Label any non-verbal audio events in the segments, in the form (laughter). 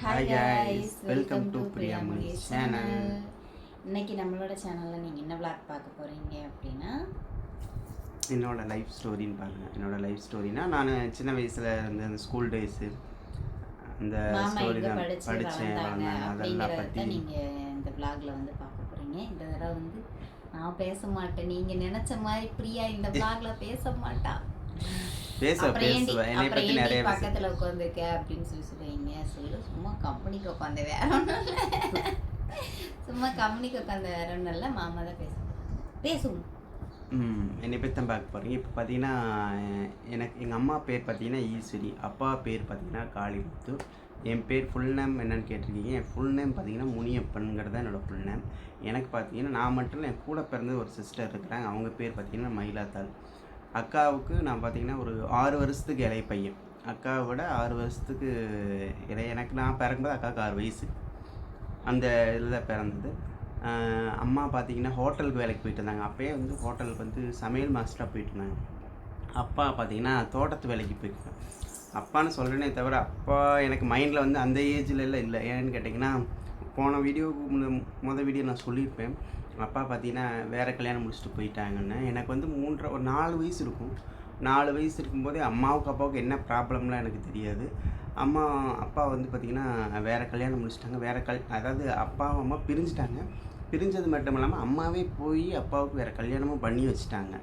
Hi welcome welcome to Priyamani Muni's channel. இன்னைக்கு நம்மளோட சேனலில் நீங்கள் என்ன vlog பார்க்க போகிறீங்க அப்படின்னா? என்னோட லைஃப் ஸ்டோரின்னு பாருங்க. என்னோட லைஃப் ஸ்டோரினா நான் சின்ன வயசுல இருந்து அந்த ஸ்கூல் டேஸு அந்த ஸ்டோரி தான் படித்தேன் அதெல்லாம் பற்றி நீங்கள் இந்த vlogல வந்து பார்க்க போகிறீங்க இந்த தடவை வந்து நான் பேச மாட்டேன். நீங்கள் நினச்ச மாதிரி பிரியா இந்த vlogல பேச மாட்டா. பேச பேசுவேன் என்னை ஏண்டி நிறைய பக்கத்தில் உட்காந்துருக்க அப்படின்னு சொல்லி சொல்லுவீங்க. சொல்லு சும்மா கம்பெனிக்கு உட்காந்து வேற ஒன்றும் (laughs) சும்மா கம்பெனிக்கு உட்காந்து வேற ஒன்றும் இல்லை. மாமா தான் பேசுவோம் பேசுவோம். ம் என்னை பற்றி தான் பார்க்க போகிறீங்க இப்போ பார்த்தீங்கன்னா எனக்கு எங்கள் அம்மா பேர் பார்த்தீங்கன்னா ஈஸ்வரி. அப்பா பேர் பார்த்தீங்கன்னா காளிமுத்து. என் பேர் ஃபுல் நேம் என்னன்னு கேட்டிருக்கீங்க. என் ஃபுல் நேம் பார்த்தீங்கன்னா முனியப்பன்கிறது தான் என்னோடய ஃபுல் நேம் எனக்கு பார்த்தீங்கன்னா நான் மட்டும் இல்லை என் கூட பிறந்த ஒரு சிஸ்டர் இருக்கிறாங்க. அவங்க பேர் பார்த்தீங்கன்னா மயிலாத்தாள். அக்காவுக்கு நான் பார்த்தீங்கன்னா ஒரு ஆறு வருஷத்துக்கு இளைய பையன். அக்காவை விட ஆறு வருஷத்துக்கு இளைய எனக்கு நான் பிறக்கும்போது அக்காவுக்கு ஆறு வயசு. அந்த இதில் பிறந்தது. அம்மா பார்த்தீங்கன்னா ஹோட்டலுக்கு வேலைக்கு போயிட்டு இருந்தாங்க. அப்போயே வந்து ஹோட்டலுக்கு வந்து சமையல் மாஸ்டராக போயிட்டு இருந்தாங்க. அப்பா பார்த்தீங்கன்னா தோட்டத்து வேலைக்கு போயிருக்காங்க அப்பான்னு சொல்கிறேனே தவிர அப்பா எனக்கு மைண்டில் வந்து அந்த ஏஜில் எல்லாம் இல்லை. ஏன்னு கேட்டிங்கன்னா போன வீடியோவுக்கு முத வீடியோ நான் சொல்லியிருப்பேன். அப்பா பார்த்தீங்கன்னா வேறு கல்யாணம் முடிச்சுட்டு போயிட்டாங்கன்னு. எனக்கு வந்து மூன்றரை ஒரு நாலு வயசு இருக்கும். நாலு வயசு இருக்கும்போதே அம்மாவுக்கு அப்பாவுக்கு என்ன ப்ராப்ளம்லாம் எனக்கு தெரியாது. அம்மா அப்பா வந்து பார்த்திங்கன்னா வேறு கல்யாணம் முடிச்சிட்டாங்க. வேறு கல் அதாவது அப்பாவும் அம்மா பிரிஞ்சுட்டாங்க. பிரிஞ்சது மட்டும் இல்லாமல் அம்மாவே போய் அப்பாவுக்கு வேறு கல்யாணமும் பண்ணி வச்சுட்டாங்க.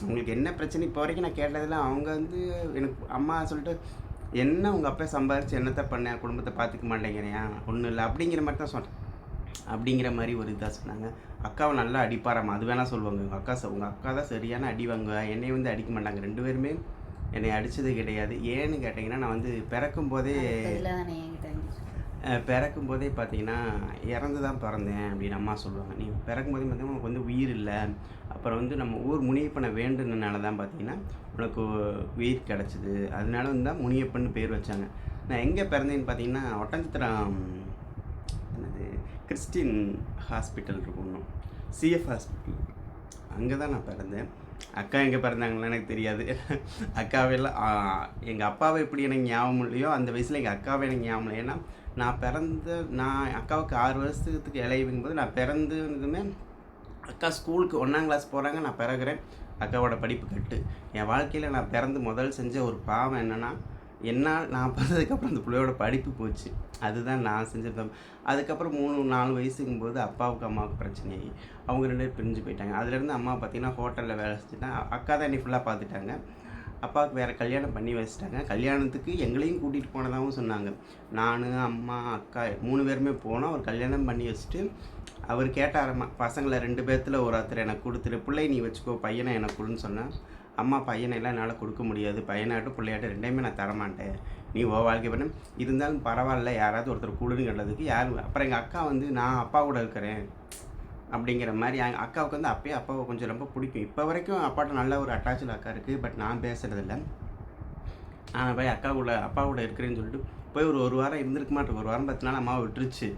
அவங்களுக்கு என்ன பிரச்சனை? இப்போ வரைக்கும் நான் கேட்டதில் அவங்க வந்து எனக்கு அம்மா சொல்லிட்டு என்ன உங்கள் அப்பா சம்பாரிச்சு என்னத்தை பண்ண? குடும்பத்தை பார்த்துக்க மாட்டேங்கிறேன் ஒன்றும் இல்லை. அப்படிங்கிற மாதிரி தான் சொன்னேன் அப்படிங்கிற மாதிரி ஒரு இதாக சொன்னாங்க. அக்காவை நல்லா அடிப்பாராம்மா. அது வேணால் சொல்லுவாங்க. உங்கள் அக்கா உங்கள் அக்கா தான் சரியான அடி வாங்குவா. என்னை வந்து அடிக்க மாட்டாங்க. ரெண்டு பேருமே என்னை அடித்தது கிடையாது. ஏன்னு கேட்டிங்கன்னா நான் வந்து பிறக்கும் போதே பிறக்கும் போதே பார்த்தீங்கன்னா இறந்து தான் பிறந்தேன் அப்படின்னு அம்மா சொல்லுவாங்க. நீ பிறக்கும் போதே பார்த்தீங்கன்னா உனக்கு வந்து உயிர் இல்லை. அப்புறம் வந்து நம்ம ஊர் முனியப்பனை வேண்டுனனால தான் பார்த்தீங்கன்னா உனக்கு உயிர் கிடச்சிது. அதனால வந்து தான் முனியப்பன் பேர் வச்சாங்க. நான் எங்கே பிறந்தேன்னு பார்த்தீங்கன்னா ஒட்டஞ்சத்திரம் கிறிஸ்டின் ஹாஸ்பிட்டல் இருக்கும். CF hospital. அங்கே தான் நான் பிறந்தேன். அக்கா எங்கே பிறந்தாங்களா எனக்கு தெரியாது. அக்காவெல்லாம் எங்கள் அப்பாவை எப்படி எனக்கு ஞாபகம் இல்லையோ அந்த வயசில் எங்கள் அக்காவை எனக்கு ஞாபகம் இல்லை. ஏன்னா நான் பிறந்த நான் அக்காவுக்கு ஆறு வருஷத்துக்கு இளையவுங்கும் போது நான் பிறந்ததுமே அக்கா ஸ்கூலுக்கு ஒன்றாம் கிளாஸ் போகிறாங்க நான் பிறகுறேன். அக்காவோட படிப்பு கட்டு. என் வாழ்க்கையில் நான் பிறந்து முதல் செஞ்ச ஒரு பாவம் என்னென்னா என்ன நான் பார்த்ததுக்கப்புறம் அந்த பிள்ளையோட படிப்பு போச்சு. அதுதான் நான் செஞ்சிருந்தேன் அதுக்கப்புறம் மூணு நாலு வயசுக்கும் போது அப்பாவுக்கு அம்மாவுக்கு பிரச்சனையாகி அவங்க ரெண்டு பேரும் பிரிஞ்சு போயிட்டாங்க. அதுலேருந்து அம்மா பார்த்தீங்கன்னா ஹோட்டலில் வேலை செஞ்சுட்டாங்க அக்கா தான் என்னை ஃபுல்லாக பார்த்துட்டாங்க. அப்பாவுக்கு வேறு கல்யாணம் பண்ணி வச்சுட்டாங்க. கல்யாணத்துக்கு எங்களையும் கூட்டிகிட்டு போனதாகவும் சொன்னாங்க. நான் அம்மா அக்கா மூணு பேருமே போனோம். அவர் கல்யாணம் பண்ணி வச்சுட்டு அவர் கேட்டாரம்மா பசங்களை ரெண்டு பேர்த்தில் ஒரு ஒருத்தர் எனக்கு கொடுத்துரு. பிள்ளை நீ வச்சுக்கோ பையனை எனக்கு கொடுன்னு சொன்னேன் அம்மா பையனை எல்லாம் என்னால் கொடுக்க முடியாது. பையனாட்டும் பிள்ளையாட்டும் ரெண்டையுமே நான் தரமாட்டேன். நீ ஓ வாழ்க்கை பண்ண. இருந்தாலும் பரவாயில்ல யாராவது ஒருத்தர் கூடுன்னு கேட்டதுக்கு யாரும் அப்புறம் எங்கள் அக்கா வந்து நான் அப்பா கூட இருக்கிறேன். அப்படிங்கிற மாதிரி என் அக்காவுக்கு வந்து அப்பயே அப்பாவை கொஞ்சம் ரொம்ப பிடிக்கும். இப்போ வரைக்கும் அப்பாட்ட நல்ல ஒரு அட்டாச்சில் அக்கா இருக்குது பட் நான் பேசுகிறதில்ல நான் போய் அக்கா கூட அப்பா கூட இருக்கிறேன்னு சொல்லிட்டு போய் ஒரு ஒரு வாரம் இருந்திருக்க மாட்டேன். ஒரு வாரம் பத்து நாள் அம்மாவை விட்டுருச்சு.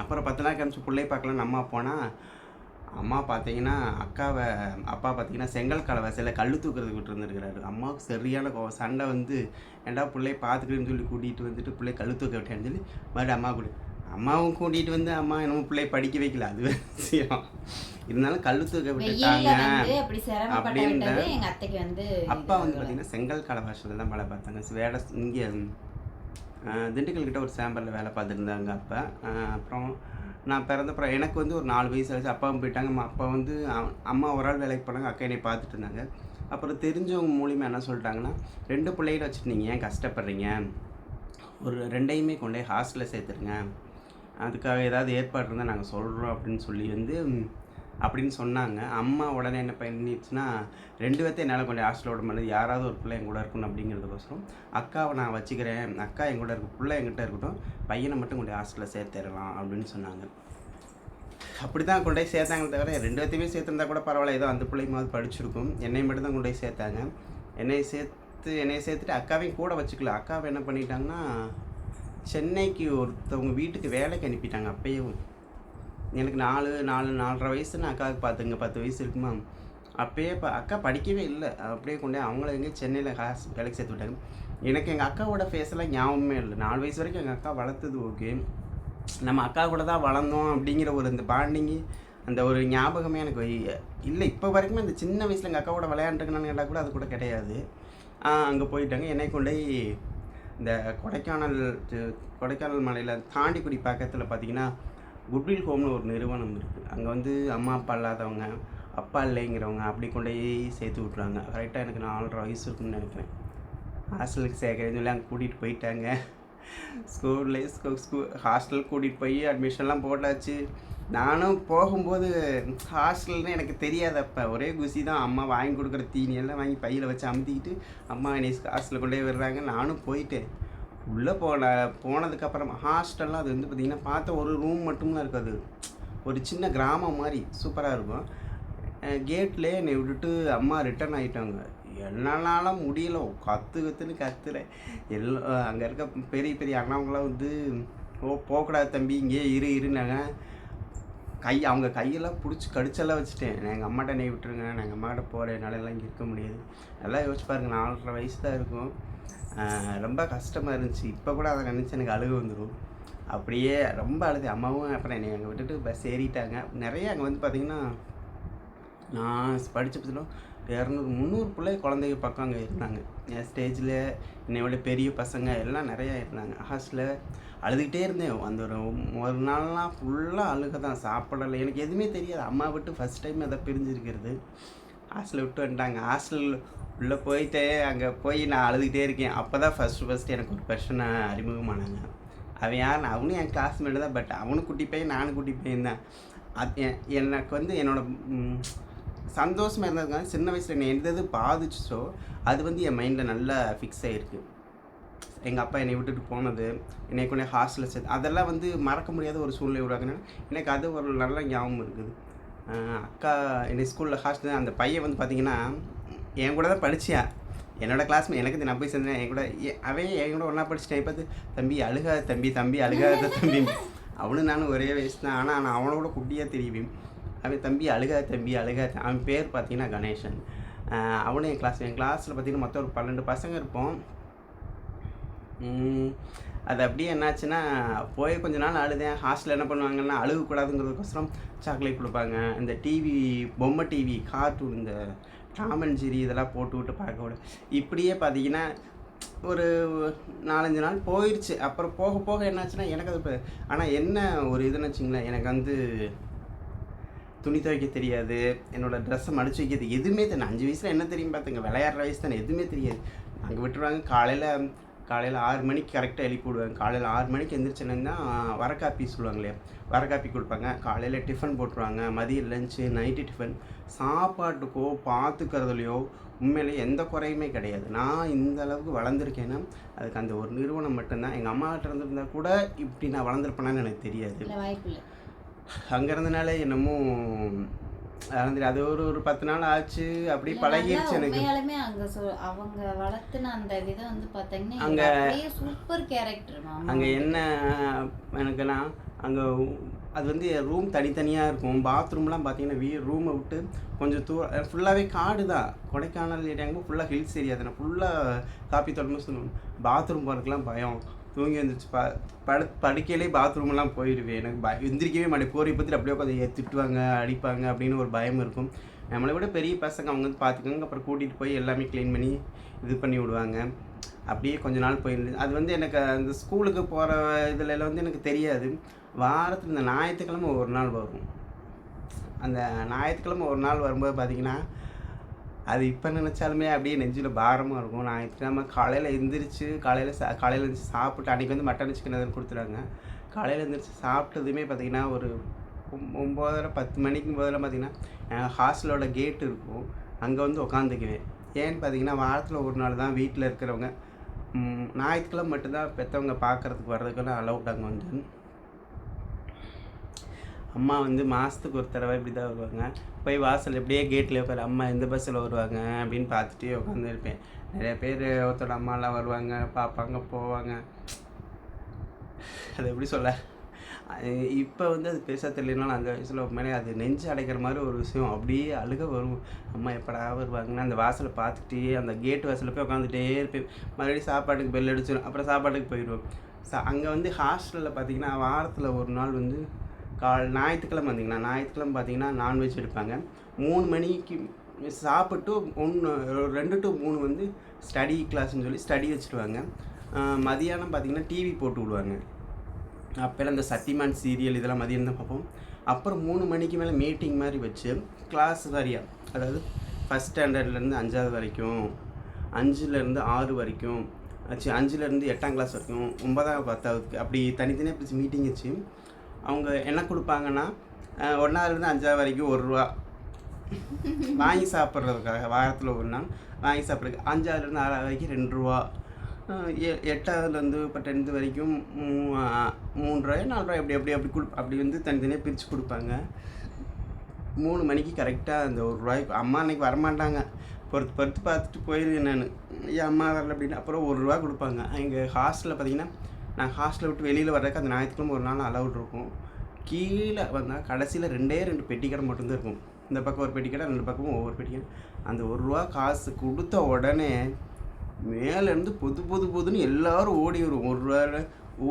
அப்புறம் பத்து நாள் கழிச்சு பிள்ளை பார்க்கலாம் அம்மா போனால் அம்மா பார்த்தீங்கன்னா அக்காவை அப்பா பார்த்தீங்கன்னா செங்கல் கலவாசையில் கல் தூக்கிறதுக்கு விட்டு இருந்திருக்கிறாரு. அம்மாவுக்கு சரியான கோவம். சண்டை வந்து ஏன்டா பிள்ளை பார்த்துக்கிறேன்னு சொல்லி கூட்டிகிட்டு வந்துட்டு பிள்ளை கல் தூக்க விட்டேன்னு சொல்லி மறுபடியும் அம்மா கூட அம்மாவும் கூட்டிகிட்டு வந்து அம்மா என்னமோ பிள்ளை படிக்க வைக்கல. அது விஷயம். இருந்தாலும் கல் தூக்க விட்டுட்டாங்க வந்து அப்படி சிரமப்பட்ட அப்படின்ற- விட்டது எங்க அத்தைக்கு வந்து அப்பா வந்து பார்த்தீங்கன்னா செங்கல் கலவாசலில் தான் வேலை பார்த்தாங்க. வேலை இங்கே திண்டுக்கல் கிட்ட ஒரு சேம்பரில் வேலை பார்த்துருந்தாங்க அப்போ. அப்புறம் நான் பிறந்தப்பறம் எனக்கு வந்து ஒரு நாலு வயசு ஆச்சு. அப்பாவும் போயிட்டாங்க. அப்பா வந்து அம்மா ஒரு ஆள் வேலைக்கு போனாங்க. அக்கா என்னை பார்த்துட்டு இருந்தாங்க. அப்புறம் தெரிஞ்சவங்க மூலியமாக என்ன சொல்லிட்டாங்கன்னா ரெண்டு பிள்ளைகளை வச்சுட்டு நீங்கள் ஏன் கஷ்டப்படுறீங்க? ஒரு ரெண்டையுமே கொண்டு போய் ஹாஸ்டலில் சேர்த்துருங்க. அதுக்காக ஏதாவது ஏற்பாடு இருந்தால் நாங்கள் சொல்கிறோம் அப்படின்னு சொல்லி வந்து அப்படின்னு சொன்னாங்க. அம்மா உடனே என்ன பண்ணிடுச்சுன்னா ரெண்டு பேர்த்தையும் என்னால் கொஞ்சம் ஹாஸ்டலில் விட முடியாது. யாராவது ஒரு பிள்ளை என் கூட இருக்கணும் அப்படிங்கிறதுக்கோசரம் அக்காவை நான் வச்சுக்கிறேன். அக்கா என் கூட இருக்க பிள்ளை என்கிட்ட இருக்கட்டும் பையனை மட்டும் கொண்டு ஹாஸ்டலில் சேர்த்துடலாம் அப்படின்னு சொன்னாங்க. அப்படி தான் கொண்டு போய் சேர்த்தாங்களே தவிர ரெண்டு பேர்த்தையுமே சேர்த்துருந்தா கூட பரவாயில்ல. ஏதோ அந்த பிள்ளைமாவது படிச்சிருக்கும். என்னை மட்டும் தான் கொண்டு போய் சேர்த்தாங்க. என்னை சேர்த்து என்னை சேர்த்துட்டு அக்காவையும் கூட வச்சுக்கல. அக்காவை என்ன பண்ணிட்டாங்கன்னா சென்னைக்கு ஒருத்தவங்க வீட்டுக்கு வேலைக்கு அனுப்பிட்டாங்க அப்பயும். எனக்கு நாலு நாலு நாலரை வயசு நான் அக்காவுக்கு பார்த்துங்க பத்து வயசு இருக்குமா? அப்பயே இப்போ அக்கா படிக்கவே இல்லை. அப்படியே கொண்டு போய் அவங்கள எங்கேயும் சென்னையில் காசு வேலைக்கு சேர்த்து விட்டாங்க. எனக்கு எங்கள் அக்காவோட ஃபேஸெல்லாம் ஞாபகமே இல்லை. நாலு வயசு வரைக்கும் எங்கள் அக்கா வளர்த்தது ஓகே நம்ம அக்கா கூட தான் வளர்ந்தோம் அப்படிங்கிற ஒரு இந்த பாண்டிங்கு அந்த ஒரு ஞாபகமே எனக்கு இல்லை. இப்போ வரைக்குமே அந்த சின்ன வயசில் எங்கள் அக்காவோட விளையாண்டுருக்கணும்னு கேட்டால் கூட அது கூட கிடையாது. அங்கே போயிட்டாங்க. என்னை கொண்டு போய் இந்த கொடைக்கானல் கொடைக்கானல் மலையில் தாண்டிக்குடி பக்கத்தில் பார்த்தீங்கன்னா குட்வில் ஹோம்னு ஒரு நிறுவனம் இருக்குது அங்கே வந்து அம்மா அப்பா இல்லாதவங்க அப்பா இல்லைங்கிறவங்க அப்படி கொண்டு போய் சேர்த்து விட்ருவாங்க கரெக்டாக எனக்கு நாலரை வயசு இருக்குன்னு நினைக்கிறேன். ஹாஸ்டலுக்கு சேர்க்கறேன்னு சொல்லி அங்கே கூட்டிகிட்டு போயிட்டாங்க. ஸ்கூல்லே ஸ்கூல் ஸ்கூல் ஹாஸ்டல் கூட்டிகிட்டு போய் அட்மிஷன்லாம் போட்டாச்சு. நானும் போகும்போது ஹாஸ்டல்னு எனக்கு தெரியாது அப்போ. ஒரே குசி தான். அம்மா வாங்கி கொடுக்குற தீனியெல்லாம் வாங்கி பையில் வச்சு அமுத்திக்கிட்டு அம்மா என்னை ஹாஸ்டலில் கொண்டே விடுறாங்க. நானும் போயிட்டேன். உள்ளே போன போனதுக்கப்புறம் ஹாஸ்டல்லாம் அது வந்து பார்த்திங்கன்னா பார்த்த ஒரு ரூம் மட்டும்தான் இருக்காது ஒரு சின்ன கிராமம் மாதிரி சூப்பராக இருக்கும். கேட்லேயே என்னை விட்டுட்டு அம்மா ரிட்டர்ன் ஆகிட்டாங்க என்னால முடியல. கத்து கற்றுன்னு கத்துறேன். எல்லா அங்கே இருக்க பெரிய பெரிய அண்ணாவங்களாம் வந்து ஓ போகக்கூடாது தம்பி இங்கேயே இரு இருன்னாங்க. கை அவங்க கையெல்லாம் பிடிச்சி கடிச்செல்லாம் வச்சுட்டேன். நான் எங்கள் அம்மாட்ட நெய் விட்டுருங்க. நான் எங்கள் அம்மாட்ட போகிறேன் என்னால் எல்லாம் இங்கே இருக்க முடியாது. எல்லாம் யோசிச்சு பாருங்கள் நாலரை வயசு தான் இருக்கும். ரொம்ப கஷ்டமாக இருந்துச்சு. இப்போ கூட அதை நினச்சி எனக்கு அழுகு வந்துடும் அப்படியே ரொம்ப அழுது. அம்மாவும் அப்புறம் என்னை அங்கே விட்டுட்டு பஸ் ஏறிட்டாங்க. நிறைய அங்கே வந்து பார்த்திங்கன்னா நான் படித்த பட்சத்தில் இரநூறு முந்நூறு பிள்ளை குழந்தைங்க பக்கம் அங்கே இருந்தாங்க. என் ஸ்டேஜில் என்னை விட பெரிய பசங்க எல்லாம் நிறையா இருந்தாங்க. ஹாஸ்டலில் அழுதுகிட்டே இருந்தேன். அந்த ஒரு ஒரு நாள்லாம் ஃபுல்லாக அழுக தான். சாப்பிடலை. எனக்கு எதுவுமே தெரியாது. அம்மா விட்டு ஃபஸ்ட் டைம் அதை பிரிஞ்சிருக்கிறது. ஹாஸ்டலில் விட்டு வந்துட்டாங்க. ஹாஸ்டல் உள்ளே போயிட்டு அங்கே போய் நான் அழுதுகிட்டே இருக்கேன். அப்போ தான் ஃபஸ்ட்டு ஃபஸ்ட்டு எனக்கு ஒரு பர்சனை அறிமுகமானாங்க. அவன் யார் அவனும் என் கிளாஸ்மேட்டு தான் பட் அவனும் குட்டி பையன் நானும் குட்டி பையன் தான். அது எனக்கு வந்து என்னோட சந்தோஷமாக இருந்ததுனால சின்ன வயசில் என்னை எந்த இது பாதிச்சோ அது வந்து என் மைண்டில் நல்லா ஃபிக்ஸ் ஆகிருக்கு எங்கள் அப்பா என்னை விட்டுட்டு போனது என்னை கொண்டு ஹாஸ்டலில் சேர்த்து அதெல்லாம் வந்து மறக்க முடியாத ஒரு சூழ்நிலை உருவாக்குனா எனக்கு அது ஒரு நல்ல ஞாபகம் இருக்குது. அக்கா என்னை ஸ்கூலில் ஹாஸ்டல் அந்த பையன் வந்து பார்த்தீங்கன்னா என் கூட தான் படிச்சியான் என்னோடய கிளாஸ்மேட் எனக்கு நான் போய் சேர்ந்தேன். என் கூட அவன் என் கூட ஒன்றா படிச்சிட்டேன் பார்த்து தம்பி அழுகாத தம்பி தம்பி அழுகாத தம்பி. அவனும் நானும் ஒரே வயசு தான். ஆனால் நான் அவனோட குட்டியாக தெரியுவேன். அவன் தம்பி அழுகாத தம்பி அழுகாத. அவன் பேர் பார்த்தீங்கன்னா கணேசன். அவனும் என் கிளாஸ் என் கிளாஸில் பார்த்தீங்கன்னா மொத்தம் ஒரு பன்னெண்டு பசங்க இருப்போம். அது அப்படியே என்னாச்சுன்னா போய் கொஞ்ச நாள் அழுதேன். ஹாஸ்டலில் என்ன பண்ணுவாங்கன்னா அழுகக்கூடாதுங்கிறதுக்கோசரம் சாக்லேட் கொடுப்பாங்க. இந்த டிவி பொம்மை டிவி கார்ட்டூன் இந்த டாம் இதெல்லாம் போட்டு விட்டு பார்க்க விட. இப்படியே பார்த்தீங்கன்னா ஒரு நாலஞ்சு நாள் போயிடுச்சு அப்புறம் போக போக என்னாச்சுன்னா எனக்கு அது ஆனால் என்ன ஒரு இதுன்னு வச்சுங்களேன் எனக்கு வந்து துணி துவைக்க தெரியாது என்னோடய ட்ரெஸ்ஸை மடிச்சு வைக்கிறது எதுவுமே தெரியும் அஞ்சு வயசில் என்ன தெரியும் பார்த்துங்க விளையாடுற வயசு தானே எதுவுமே தெரியாது. அங்கே விட்டுருவாங்க காலையில் காலையில் ஆறு மணிக்கு கரெக்டாக எழுப்பி விடுவாங்க காலையில் ஆறு மணிக்கு எந்திரிச்சேன்னா வர காப்பி சொல்லுவாங்க இல்லையா வர காப்பி கொடுப்பாங்க. காலையில் டிஃபன் போட்டுருவாங்க மதியம் லஞ்சு நைட்டு டிஃபன் சாப்பாட்டுக்கோ பார்த்துக்கிறதுலையோ உண்மையிலேயே எந்த குறையுமே கிடையாது. நான் இந்த அளவுக்கு வளர்ந்துருக்கேன்னா அதுக்கு அந்த ஒரு நிறுவனம் மட்டும்தான். எங்கள் அம்மாகிட்ட இருந்திருந்தா கூட இப்படி நான் வளர்ந்துருப்பேனான்னு எனக்கு தெரியாது. அங்கே இருந்தனால என்னமோ வந்து அது ஒரு ஒரு பத்து நாள் ஆச்சு. அப்படி பழகிருச்சு எனக்கு. உண்மையாலுமே அங்க அவங்க வளர்த்துன அந்த விதம் வந்து பாத்தீங்கன்னா அங்க- சூப்பர் கேரக்டர் அங்கே என்ன எனக்குன்னா அங்கே அது வந்து ரூம் தனித்தனியாக இருக்கும். பாத்ரூம்லாம் பார்த்தீங்கன்னா வீ ரூமை விட்டு கொஞ்சம் தூ ஃபுல்லாகவே காடு தான். கொடைக்கானல் ஏரியாங்க ஃபுல்லாக ஹில்ஸ் ஏரியா தானே. ஃபுல்லாக காப்பி தோட்டம்னு சொல்லுவோம் பாத்ரூம் போகிறதுக்குலாம் பயம். தூங்கி வந்துச்சு ப படு படுக்கையிலே பாத்ரூம்லாம் போயிடுவேன் எனக்கு பய எந்திரிக்கவே மாட்டேன். போரை பற்றி அப்படியே உட்காந்து திட்டுவாங்க அடிப்பாங்க அப்படின்னு ஒரு பயம் இருக்கும். நம்மளை விட பெரிய பசங்க அவங்க வந்து பார்த்துக்கோங்க அப்புறம் கூட்டிகிட்டு போய் எல்லாமே க்ளீன் பண்ணி இது பண்ணி விடுவாங்க. அப்படியே கொஞ்ச நாள் போயிருந்தது அது வந்து எனக்கு அந்த ஸ்கூலுக்கு போகிற இதில் எல்லாம் வந்து எனக்கு தெரியாது. வாரத்தில் இந்த ஞாயிற்றுக்கிழமை ஒரு நாள் வரும். அந்த ஞாயிற்றுக்கிழமை ஒரு நாள் வரும்போது பார்த்தீங்கன்னா அது இப்போ நினச்சாலுமே அப்படியே நெஞ்சில் பாரமாக இருக்கும். ஞாயிற்றுக்கிழமை காலையில் எழுந்திரிச்சு காலையில் சா காலையில் எழுந்திரிச்சு சாப்பிட்டு அன்றைக்கி வந்து மட்டன் சிக்கன் எதாவது கொடுத்துருவாங்க காலையில் எழுந்திரிச்சு சாப்பிட்டதுமே பார்த்திங்கன்னா ஒரு ஒம்போதரை பத்து மணிக்கும் போதெல்லாம் பார்த்தீங்கன்னா ஹாஸ்டலோட கேட் இருக்கும். அங்கே வந்து உக்காந்துக்குவேன். ஏன்னு பார்த்தீங்கன்னா வாரத்தில் ஒரு நாள் தான் வீட்டில் இருக்கிறவங்க ஞாயிற்றுக்கிழமை மட்டும்தான் பெற்றவங்க பார்க்குறதுக்கு வர்றதுக்கெல்லாம் அலௌட் அங்கே வந்து அம்மா வந்து மாதத்துக்கு ஒரு தடவை இப்படி தான் வருவாங்க. போய் வாசல் எப்படியே கேட்டில் உட்காரு. அம்மா எந்த பஸ்ஸில் வருவாங்க அப்படின்னு பார்த்துட்டே உட்காந்துருப்பேன் நிறைய பேர் ஒருத்தோட அம்மாலாம் வருவாங்க பார்ப்பாங்க போவாங்க. அது எப்படி சொல்ல? இப்போ வந்து அது பெருசாக தெரியலனாலும் அந்த வயசில் உண்மையிலே அது நெஞ்சு அடைக்கிற மாதிரி ஒரு விஷயம். அப்படியே அழுக வரும். அம்மா எப்படா வருவாங்கன்னா? அந்த வாசலை பார்த்துட்டே அந்த கேட் வாசலில் போய் உட்காந்துட்டே இருப்பேன். மறுபடியும் சாப்பாட்டுக்கு பெல் அடிச்சிடும் அப்புறம் சாப்பாட்டுக்கு போயிடுவோம். சா அங்கே வந்து ஹாஸ்டலில் பார்த்தீங்கன்னா வாரத்தில் ஒரு நாள் வந்து கால் ஞாயிற்றுக்கிழமை வந்தீங்கன்னா ஞாயிற்றுக்கிழமை பார்த்தீங்கன்னா நான்வெஜ் எடுப்பாங்க. மூணு மணிக்கு சாப்பிட்டு ஒன்று ரெண்டு டு மூணு வந்து ஸ்டடி கிளாஸ்ன்னு சொல்லி ஸ்டடி வச்சுருவாங்க. மதியானம் பார்த்தீங்கன்னா டிவி போட்டு விடுவாங்க. அப்போல்லாம் இந்த சத்திமான் சீரியல் இதெல்லாம் மதியம் தான் பார்ப்போம். அப்புறம் மூணு மணிக்கு மேலே மீட்டிங் மாதிரி வச்சு கிளாஸ் வாரியா அதாவது ஃபஸ்ட் ஸ்டாண்டர்ட்லேருந்து அஞ்சாவது வரைக்கும் அஞ்சுலேருந்து ஆறு வரைக்கும் ஆச்சு அஞ்சுலேருந்து எட்டாம் கிளாஸ் வரைக்கும் ஒன்பதாவது பத்தாவதுக்கு அப்படி தனித்தனியாக பிடிச்சி மீட்டிங் வச்சு அவங்க என்ன கொடுப்பாங்கன்னா ஒன்றாவதுலேருந்து அஞ்சாவது வரைக்கும் ஒரு ரூபா. வாங்கி சாப்பிட்றதுக்காக வாரத்தில் ஒரு நாள் வாங்கி சாப்பிட்றதுக்கு அஞ்சாவதுலேருந்து ஆறாவது வரைக்கும் ரெண்டு ரூபா. எ- எட்டாவதுலேருந்து இப்போ டென்த்து வரைக்கும் மூ- மூணு ரூபாய் நாலு ரூபாய் அப்படி அப்படி அப்படி கொடு அப்படி வந்து தனித்தனியாக பிரித்து கொடுப்பாங்க. மூணு மணிக்கு கரெக்டாக அந்த ஒரு ரூபாய்க்கு அம்மா அன்னைக்கு வரமாட்டாங்க. பொறுத்து பொறுத்து பார்த்துட்டு போயிருவேன் நான். ஏன் அம்மா வரல அப்படின்னா அப்புறம் ஒரு ரூபா கொடுப்பாங்க. எங்கள் ஹாஸ்டலில் பார்த்தீங்கன்னா நான் ஹாஸ்டலை விட்டு வெளியில் வர்றதுக்கு அந்த ஞாயிற்றுக்கிழமை ஒரு நாள் அலவுட் இருக்கும். கீழே வந்தால் கடைசியில் ரெண்டே ரெண்டு பெட்டி கடை மட்டும்தான் இருக்கும். இந்த பக்கம் ஒரு பெட்டி கடை ரெண்டு பக்கமும் ஒவ்வொரு பெட்டி கடை. அந்த ஒரு ரூபா காசு கொடுத்த உடனே மேலேருந்து புது புது புதுன்னு எல்லோரும் ஓடி வரும். ஒரு ரூபா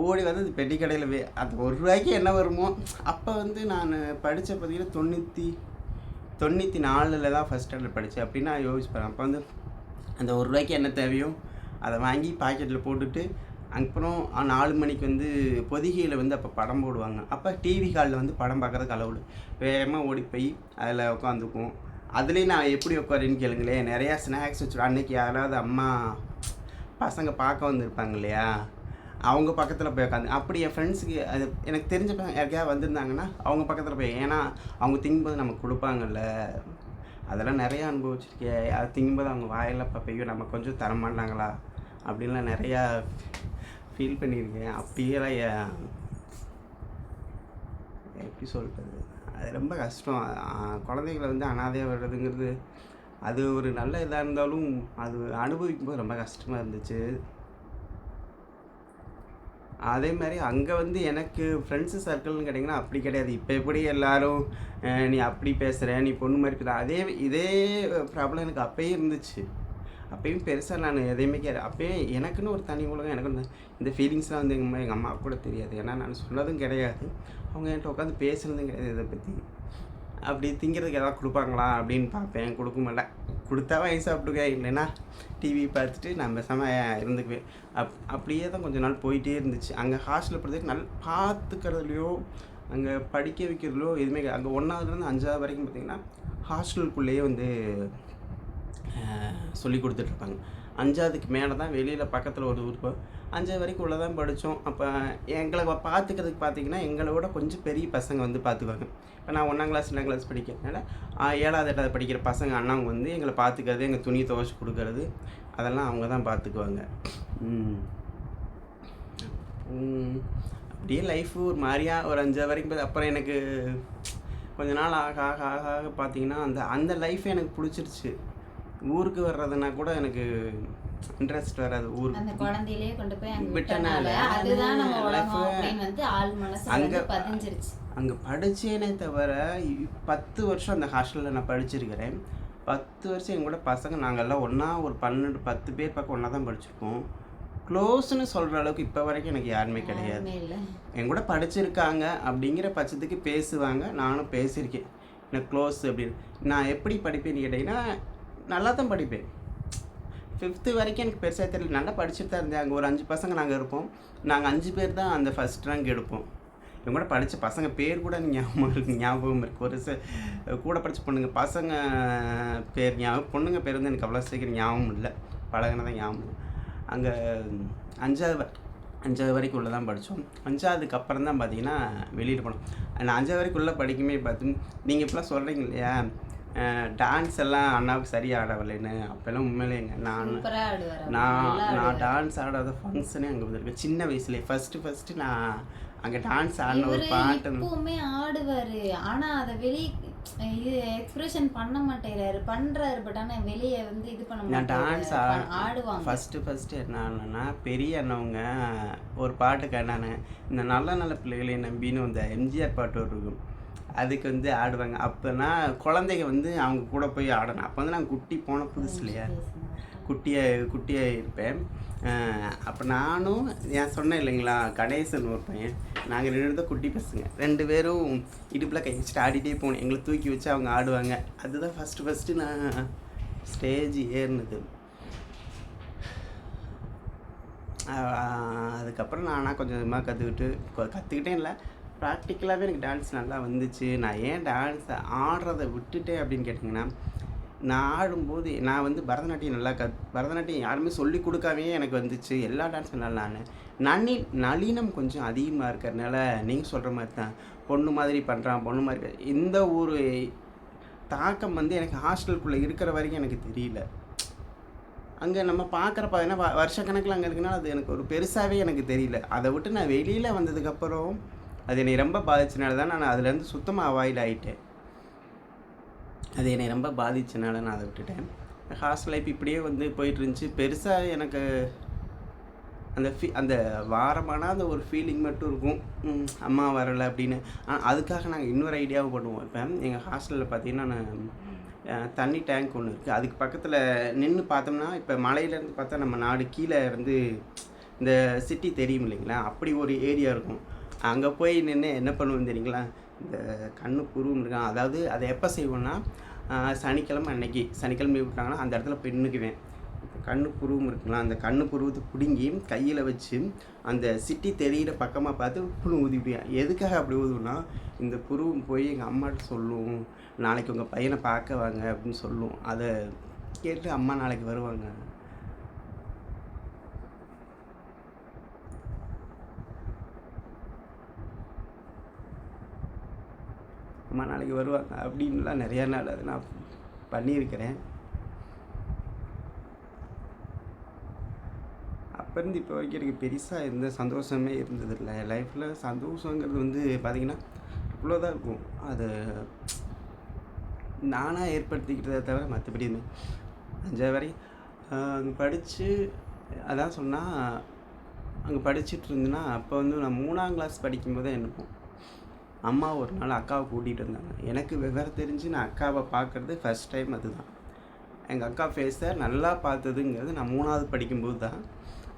ஓடி வந்து அந்த பெட்டி கடையில் வே அந்த ஒரு ரூபாய்க்கு என்ன வருமோ. அப்போ வந்து நான் படித்த பார்த்திங்கன்னா தொண்ணூற்றி தொண்ணூற்றி நாலில் தான் ஃபஸ்ட் ஸ்டாண்டர்ட் படித்தேன் அப்படின்னா யோசிப்பேன். அப்போ வந்து அந்த ஒரு ரூபாய்க்கு என்ன தேவையோ அதை வாங்கி பாக்கெட்டில் போட்டுட்டு அப்புறம் நாலு மணிக்கு வந்து பொதிகையில் வந்து அப்போ படம் போடுவாங்க. அப்போ டிவி ஹாலில் வந்து படம் பார்க்குறதுக்கு அலவுடு வேகமாக ஓடி போய் அதில் உட்காந்துக்குவோம் அதுலேயும் நான் எப்படி உட்காருன்னு கேளுங்களேன். நிறையா ஸ்நாக்ஸ் வச்சுருவோம் அன்றைக்கி யாராவது அம்மா பசங்க பார்க்க வந்திருப்பாங்க இல்லையா? அவங்க பக்கத்தில் போய் உட்காந்து அப்படி என் ஃப்ரெண்ட்ஸுக்கு அது எனக்கு தெரிஞ்ச யாருக்கையாவது வந்திருந்தாங்கன்னா அவங்க பக்கத்தில் போய் ஏன்னா அவங்க திங்கும்போது நமக்கு கொடுப்பாங்கல்ல. அதெல்லாம் நிறையா அனுபவிச்சிருக்கேன் அது திங்கும்போது அவங்க வாயில் பார்ப்பையோ நம்ம கொஞ்சம் தர மாட்டாங்களா அப்படின்லாம் நிறையா ஃபீல் பண்ணியிருக்கேன். அப்படியெல்லாம் எப்படி சொல்கிறது அது ரொம்ப கஷ்டம். குழந்தைகளை வந்து அனாதையாக விடுறதுங்கிறது அது ஒரு நல்ல இதாக இருந்தாலும் அது அனுபவிக்கும் போது ரொம்ப கஷ்டமாக இருந்துச்சு. அதே மாதிரி அங்கே வந்து எனக்கு ஃப்ரெண்ட்ஸு சர்க்கிள்னு கேட்டிங்கன்னா அப்படி கிடையாது. இப்போ எப்படி எல்லோரும் நீ அப்படி பேசுகிற நீ பொண்ணு மாதிரி அதே இதே ப்ராப்ளம் எனக்கு அப்போயே இருந்துச்சு. அப்பயும் பெருசாக நான் எதையுமே கேட்க அப்பயும் எனக்குன்னு ஒரு தனி உலகம் எனக்கு இந்த- இந்த ஃபீலிங்ஸ்லாம் வந்து எங்கள் எங்கள் அம்மா கூட தெரியாது. ஏன்னா நான் சொன்னதும் கிடையாது. அவங்க என்கிட்ட உட்காந்து பேசுனதும் கிடையாது இதை பற்றி அப்படி திங்கிறதுக்கு ஏதாவது கொடுப்பாங்களா அப்படின்னு பார்ப்பேன். கொடுக்க மாட்டேன். கொடுத்தா வாங்கி சாப்பிட்டுக்க இல்லைன்னா டிவி பார்த்துட்டு நான் பேசாமல் இருந்துக்குவேன். அப் அப்படியே தான் கொஞ்ச நாள் போயிட்டே இருந்துச்சு. அங்கே ஹாஸ்டலில் படுத்துட்டு நல் பார்த்துக்கிறதுலையோ அங்கே படிக்க வைக்கிறதுலையோ எதுவுமே அங்கே ஒன்றாவதுலேருந்து அஞ்சாவது வரைக்கும் பார்த்தீங்கன்னா ஹாஸ்டலுக்குள்ளேயே வந்து சொல்லி கொடுத்துட்ருப்பாங்க அஞ்சாவதுக்கு மேலே தான் வெளியில் பக்கத்தில் ஒரு ஊர் போ- அஞ்சாவது வரைக்கும் உள்ளே தான் படித்தோம். அப்போ எங்களை பார்த்துக்கிறதுக்கு பார்த்தீங்கன்னா எங்களை விட கொஞ்சம் பெரிய பசங்க வந்து பார்த்துக்குவாங்க. இப்போ நான் ஒன்றாம் கிளாஸ் ரெண்டாம் கிளாஸ் படிக்கிறதுனால ஏழாவது எட்டாவது படிக்கிற பசங்க அண்ணாங்க வந்து எங்களை பார்த்துக்கிறது எங்கள் துணி துவைச்சி கொடுக்கறது அதெல்லாம் அவங்க தான் பார்த்துக்குவாங்க. அப்படியே லைஃபு ஒரு மாதிரியா ஒரு அஞ்சாவது வரைக்கும் அப்புறம் எனக்கு கொஞ்ச நாள் ஆக ஆக ஆக ஆக பார்த்தீங்கன்னா அந்த அந்த லைஃப் எனக்கு பிடிச்சிருச்சு. ஊருக்கு வர்றதுனா கூட எனக்கு இன்ட்ரெஸ்ட் வராது. அந்த ஊருக்கு குழந்தையிலே கொண்டு போய் அங்க விட்டனால. அதுதான் நம்ம உலகம் அப்படின்னு வந்து ஆள் வந்து அங்க- பதிஞ்சிருச்சு. அங்கே படித்தேனே தவிர பத்து வருஷம் அந்த ஹாஸ்டலில் நான் படிச்சிருக்கிறேன். பத்து வருஷம் என் கூட பசங்க நாங்கள்லாம் ஒன்றா ஒரு பன்னெண்டு பத்து பேர் பக்கம் ஒன்றா தான் படிச்சிருக்கோம். க்ளோஸ்னு சொல்கிற அளவுக்கு இப்போ வரைக்கும் எனக்கு யாருமே கிடையாது. என் கூட படிச்சிருக்காங்க அப்படிங்கிற பட்சத்துக்கு பேசுவாங்க. நானும் பேசியிருக்கேன். எனக்கு க்ளோஸ் அப்படின்னு. நான் எப்படி படிப்பேன்னு கேட்டிங்கன்னா நல்லா தான் படிப்பேன். ஃபிஃப்த்து வரைக்கும் எனக்கு பெருசாக தெரியல. நல்லா படிச்சுட்டு தான் இருந்தேன். அங்கே ஒரு அஞ்சு பசங்க நாங்கள் இருப்போம். நாங்கள் அஞ்சு பேர் தான் அந்த ஃபஸ்ட் ரேங்க் எடுப்போம். இவங்க கூட படித்த பசங்க பேர் கூட எனக்கு ஞாபகம் இருக்கு. ஞாபகம் இருக்குது ஒரு ச கூட படித்த பொண்ணுங்க பசங்க பேர் ஞாபகம் பொண்ணுங்க பேர் வந்து எனக்கு அவ்வளோ சீக்கிரம் ஞாபகம் இல்லை. பழகினதான் ஞாபகம் இல்லை. அங்கே அஞ்சாவது வ- அஞ்சாவது வரைக்கும் உள்ளே தான் படித்தோம் அஞ்சாவதுக்கு அப்புறம் தான் பார்த்தீங்கன்னா வெளியில் போனோம். நான் அஞ்சாவது வரைக்கும் உள்ளே படிக்குமே பார்த்து நீங்கள் இப்போலாம் சொல்கிறீங்க இல்லையா? டான்ஸ் எல்லாம் அண்ணாவுக்கு சரியாக ஆடவில்லைன்னு அப்போல்லாம் உண்மையிலேங்க நான். நான் நான். டான்ஸ் ஆடாத ஃபங்க்ஷனே அங்கே வந்திருக்கேன் சின்ன வயசுலேயே ஃபஸ்ட்டு ஃபஸ்ட்டு நான் அங்கே டான்ஸ் ஆடின ஒரு பாட்டு இப்பவுமே ஆடுவாரு. ஆனா அத வெளி இது எக்ஸ்பிரஷன் பண்ண மாட்டேங்கிறாரு. பண்றாரு பட் ஆனா வெளிய வந்து இது பண்ண நான் டான்ஸ். ஆடுவாங்க. ஃபஸ்ட்டு ஃபஸ்ட்டு என்ன ஆனேன்னா பெரிய அண்ணவங்க ஒரு பாட்டு கேட்டானே இந்த நல்ல நல்ல பிள்ளைகளை நம்பின்னு இந்த எம்ஜிஆர் பாட்டு ஒரு இருக்கும். அதுக்கு வந்து ஆடுவாங்க. அப்போனா குழந்தைங்க வந்து அவங்க கூட போய் ஆடணும். அப்போ வந்து நான் குட்டி போன புதுசு இல்லையா? குட்டியாக குட்டியாக இருப்பேன். அப்போ நானும் ஏன் சொன்னேன் இல்லைங்களா கணேசன் ஒரு பையன். நாங்கள் ரெண்டு தான் குட்டி பசங்க. ரெண்டு பேரும் இடுப்பில் கை வச்சுட்டு ஆடிட்டே போகணும். எங்களை தூக்கி வச்சு அவங்க ஆடுவாங்க. அதுதான் ஃபஸ்ட்டு ஃபஸ்ட்டு நான் ஸ்டேஜ் ஏறினது. அதுக்கப்புறம் நானாக கொஞ்சம் கொஞ்சமாக கற்றுக்கிட்டு கற்றுக்கிட்டேன் இல்லை. ப்ராக்டிக்கலாகவே எனக்கு டான்ஸ் நல்லா வந்துச்சு. நான் ஏன் டான்ஸை ஆடுறதை விட்டுட்டேன் அப்படின்னு கேட்டிங்கன்னா நான் ஆடும்போது நான் வந்து பரதநாட்டியம் நல்லா கத் பரதநாட்டியம் யாருமே சொல்லி கொடுக்காமே எனக்கு வந்துச்சு. எல்லா டான்ஸும் நல்லா நான் நனி நளினம் கொஞ்சம் அதிகமாக இருக்கிறதுனால நீங்கள் சொல்கிற மாதிரி தான். பொண்ணு மாதிரி பண்ணுறான் பொண்ணு மாதிரி இந்த ஒரு தாக்கம் வந்து எனக்கு ஹாஸ்டலுக்குள்ளே இருக்கிற வரைக்கும் எனக்கு தெரியல. அங்கே நம்ம பார்க்குறப்ப ஏன்னா வ- வருஷக்கணக்கில் அங்கே இருக்குன்னா அது எனக்கு ஒரு பெருசாகவே எனக்கு தெரியல. அதை விட்டு நான் வெளியில் வந்ததுக்கப்புறம் அது என்னை ரொம்ப பாதிச்சனால தான் நான் அதுலேருந்து சுத்தமாக அவாய்ட் ஆகிட்டேன் அது என்னை ரொம்ப பாதிச்சனால நான் அதை விட்டுட்டேன். ஹாஸ்டல் லைஃப் இப்படியே வந்து போயிட்டு இருந்துச்சு பெருசாக எனக்கு அந்த ஃபீ அந்த வாரமானால் அந்த ஒரு ஃபீலிங் மட்டும் இருக்கும். அம்மா வரலை அப்படின்னு. ஆனால் அதுக்காக நாங்கள் இன்னொரு ஐடியாவும் பண்ணுவோம் இப்போ. எங்கள் ஹாஸ்டலில் பார்த்தீங்கன்னா நான் தண்ணி டேங்க் ஒன்று இருக்குது அதுக்கு பக்கத்தில் நின்று பார்த்தோம்னா இப்போ மலையிலேருந்து பார்த்தா நம்ம நாடு கீழே இருந்து இந்த சிட்டி தெரியும் இல்லைங்களா? அப்படி ஒரு ஏரியா இருக்கும். அங்கே போய் நின்று என்ன பண்ணுவேன் தெரியுங்களா? இந்த கண்ணு குருன்னு இருக்கான். அதாவது அதை எப்போ செய்வோன்னா சனிக்கிழமை அன்னைக்கு. சனிக்கிழமை விட்டாங்கன்னா அந்த இடத்துல போய் நின்றுக்குவேன் கண்ணு புருவம் இருக்குங்களா? அந்த கண்ணு புருவத்தை பிடுங்கி கையில் வச்சு அந்த சிட்டி தெரியிற பக்கமாக பார்த்து புழு ஊதிவிடுவேன் எதுக்காக அப்படி ஊதுவேன்னா இந்த புருவம் போய் எங்கள் அம்மாட்ட சொல்லும். நாளைக்கு உங்கள் பையனை பார்க்க வாங்க அப்படின்னு சொல்லும். அதை கேட்டு அம்மா நாளைக்கு வருவாங்க. அம்மா நாளைக்கு வருவாங்க அப்படின்லாம் நிறையா நாள் அது நான் பண்ணியிருக்கிறேன். அப்போ இருந்து இப்போ வரைக்கும் எனக்கு பெருசாக எந்த சந்தோஷமே இருந்ததில்லை. என் லைஃப்பில் சந்தோஷங்கிறது வந்து பார்த்திங்கன்னா இவ்வளோதான் இருக்கும். அது நானாக ஏற்படுத்திக்கிட்டதை தவிர மற்றபடி அஞ்சாவது வரை அங்கே படித்து அதான் சொன்னால் அங்கே படிச்சுட்டு இருந்தேன்னா அப்போ வந்து நான் மூணாம் கிளாஸ் படிக்கும்போதே என்னப்போம் அம்மா ஒரு நாள் அக்காவை கூட்டிகிட்டு வந்தாங்க எனக்கு விவரம் தெரிஞ்சு நான் அக்காவை பார்க்குறது ஃபர்ஸ்ட் டைம் அதுதான். எங்கள் அக்கா ஃபேஸை நல்லா பார்த்ததுங்கிறது நான் மூணாவது படிக்கும்போது தான்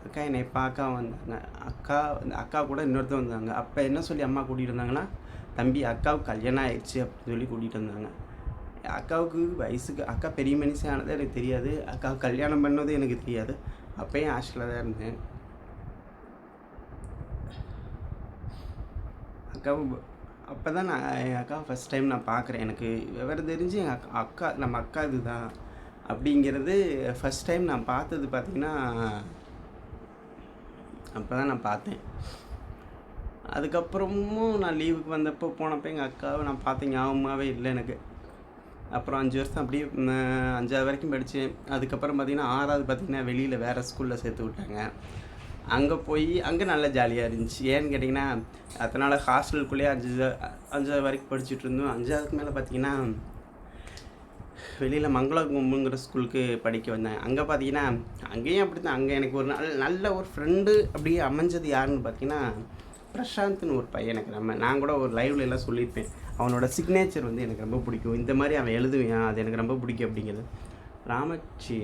அக்கா என்னை பார்க்க வந்தாங்க. அக்கா அக்கா கூட இன்னொருத்தர் வந்தாங்க. அப்போ என்ன சொல்லி அம்மா கூட்டிகிட்டு வந்தாங்கன்னா தம்பி அக்காவுக்கு கல்யாணம் ஆயிடுச்சு அப்படின்னு சொல்லி கூட்டிகிட்டு வந்தாங்க அக்காவுக்கு வயசுக்கு அக்கா பெரிய மனுஷி ஆனது எனக்கு தெரியாது. அக்காவுக்கு கல்யாணம் பண்ணதும் எனக்கு தெரியாது. அப்போயும் ஹாஸ்டலில் தான் இருந்தேன். அக்காவை அப்போ தான் நான் என் அக்காவை ஃபஸ்ட் டைம் நான் பார்க்குறேன். எனக்கு விவரம் தெரிஞ்சு எங்கள் அக்கா அக்கா நம்ம அக்கா இதுதான். அப்படிங்கிறது ஃபஸ்ட் டைம் நான் பார்த்தது பார்த்திங்கன்னா அப்போ தான் நான் பார்த்தேன். அதுக்கப்புறமும் நான் லீவுக்கு வந்தப்போ போனப்போ எங்கள் அக்காவை நான் பார்த்த ஞாபகமாகவே இல்லை எனக்கு. அப்புறம் அஞ்சு வருஷம் அப்படியே அஞ்சாவது வரைக்கும் படித்தேன். அதுக்கப்புறம் பார்த்திங்கன்னா ஆறாவது பார்த்திங்கன்னா வெளியில் வேறு ஸ்கூலில் சேர்த்து விட்டாங்க. அங்கே போய் அங்கே நல்லா ஜாலியாக இருந்துச்சு. ஏன்னு கேட்டிங்கன்னா அதனால் ஹாஸ்டலுக்குள்ளேயே அஞ்சு அஞ்சாவது வரைக்கும் படிச்சுட்டு இருந்தோம். அஞ்சாவதுக்கு மேலே பார்த்தீங்கன்னா வெளியில் மங்களகும்புங்கிற ஸ்கூலுக்கு படிக்க வந்தேன். அங்கே பார்த்தீங்கன்னா அங்கேயும் அப்படி தான் அங்கே எனக்கு ஒரு நல்ல நல்ல ஒரு ஃப்ரெண்டு அப்படியே அமைஞ்சது யாருன்னு பார்த்தீங்கன்னா பிரசாந்த்னு ஒரு பையன் எனக்கு நம்ம நான் கூட ஒரு லைவ்ல எல்லாம் சொல்லியிருப்பேன். அவனோட சிக்னேச்சர் வந்து எனக்கு ரொம்ப பிடிக்கும். இந்த மாதிரி அவன் எழுதுவேன். அது எனக்கு ரொம்ப பிடிக்கும் அப்படிங்கிறது. ராமச்சி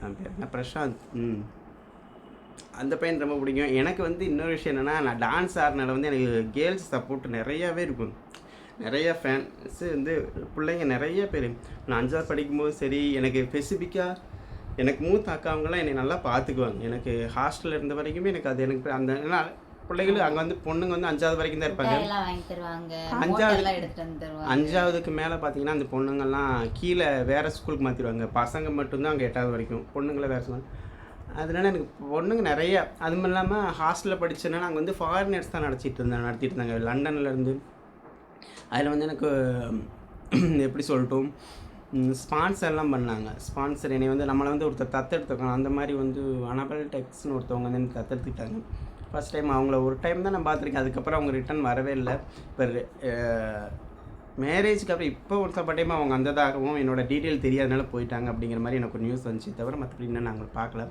பேர் என்ன? பிரசாந்த். ம். அந்த பையன் ரொம்ப பிடிக்கும். எனக்கு வந்து இன்னொரு விஷயம் என்னென்னா நான் டான்ஸ் ஆடுறனால வந்து எனக்கு கேர்ள்ஸ் சப்போர்ட் நிறையாவே இருக்கும். நிறைய ஃபேன்ஸு வந்து பிள்ளைங்க நிறைய பேர். நான் அஞ்சாவது படிக்கும்போது சரி எனக்கு ஸ்பெசிஃபிக்காக எனக்கு மூத்த அக்காவங்களாம் என்னை நல்லா பார்த்துக்குவாங்க. எனக்கு ஹாஸ்டலில் இருந்த வரைக்குமே எனக்கு அது எனக்கு அந்த ஏன்னா பிள்ளைகள் அங்கே வந்து பொண்ணுங்க வந்து அஞ்சாவது வரைக்கும் தான் இருப்பாங்க. அஞ்சாவது- அஞ்சாவதுக்கு மேலே பார்த்தீங்கன்னா அந்த பொண்ணுங்கள்லாம் கீழே வேறு ஸ்கூலுக்கு மாற்றிடுவாங்க பசங்க மட்டும்தான் அங்கே எட்டாவது வரைக்கும். பொண்ணுங்களை வேறு ஸ்கூல் அதனால எனக்கு பொண்ணுங்க நிறைய. அதுவும் இல்லாமல் ஹாஸ்டலில் படித்தேன்னா நாங்கள் வந்து ஃபாரினர்ஸ் தான் நடத்திட்டு இருந்தேன் நடத்திட்டு இருந்தாங்க. லண்டன்லேருந்து அதில் வந்து எனக்கு (clears throat) எப்படி சொல்லட்டும் ஸ்பான்சர்லாம் பண்ணாங்க. ஸ்பான்சர் என்னை வந்து நம்மளை வந்து ஒருத்தர் தத்தெடுத்துக்கணும். அந்த மாதிரி வந்து அனபல் டெக்ஸ்னு ஒருத்தவங்க வந்து எனக்கு தத்தெடுத்துக்கிட்டாங்க. ஃபர்ஸ்ட் டைம் அவங்கள ஒரு டைம் தான் நான் பார்த்துருக்கேன். அதுக்கப்புறம் அவங்க ரிட்டர்ன் வரவே இல்லை. இப்போ மேரேஜ்க்கு அப்புறம் இப்போ டைம் அவங்க வந்ததாகவும் என்னோடய டீட்டெயில் தெரியாதனால போயிட்டாங்க அப்படிங்கிற மாதிரி எனக்கு ஒரு நியூஸ் வந்துச்சு தவிர மற்றபடி இன்னும் நாங்கள் பார்க்கல.